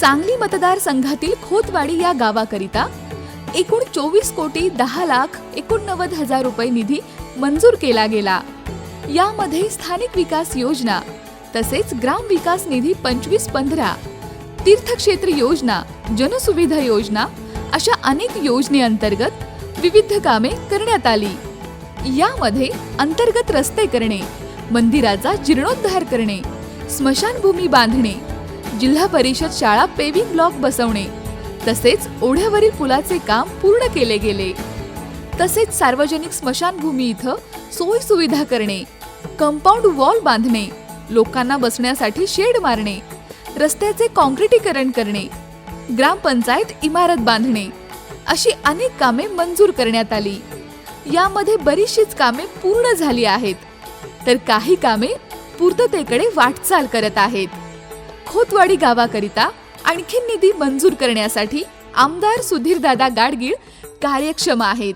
सांगली मतदारसंघातील खोतवाडी या गावाकरिता एकूण चोवीस कोटी दहा लाख एकोणनव्वद हजार रुपये निधी मंजूर केला गेला. यामध्ये स्थानिक विकास योजना तसेच ग्राम विकास निधी पंचवीस पंधरा तीर्थक्षेत्र योजना जनसुविधा योजना अशा अनेक योजनेअंतर्गत विविध कामे करण्यात आली. यामध्ये अंतर्गत रस्ते करणे मंदिराचा जीर्णोद्धार करणे स्मशानभूमी बांधणे जिल्हा परिषद शाळा पेविंग ब्लॉक बसवणे. तसेच ओढ्यावरील पुलाचे काम पूर्ण केले गेले. तसेच सार्वजनिक स्मशानभूमी इथं सोयी सुविधा करणे. कंपाऊंड वॉल बांधणे. लोकांना बसण्यासाठी शेड मारणे. रस्त्याचे कॉन्क्रिटीकरण करणे. ग्रामपंचायत इमारत बांधणे. अशी अनेक कामे मंजूर करण्यात आली. यामध्ये बरीचशीच कामे पूर्ण झाली आहेत. तर काही कामे पूर्ततेकडे वाटचाल करत आहेत. खोतवाडी गावाकरिता आणखी निधी मंजूर करण्यासाठी आमदार सुधीरदादा गाडगीळ कार्यक्षम आहेत.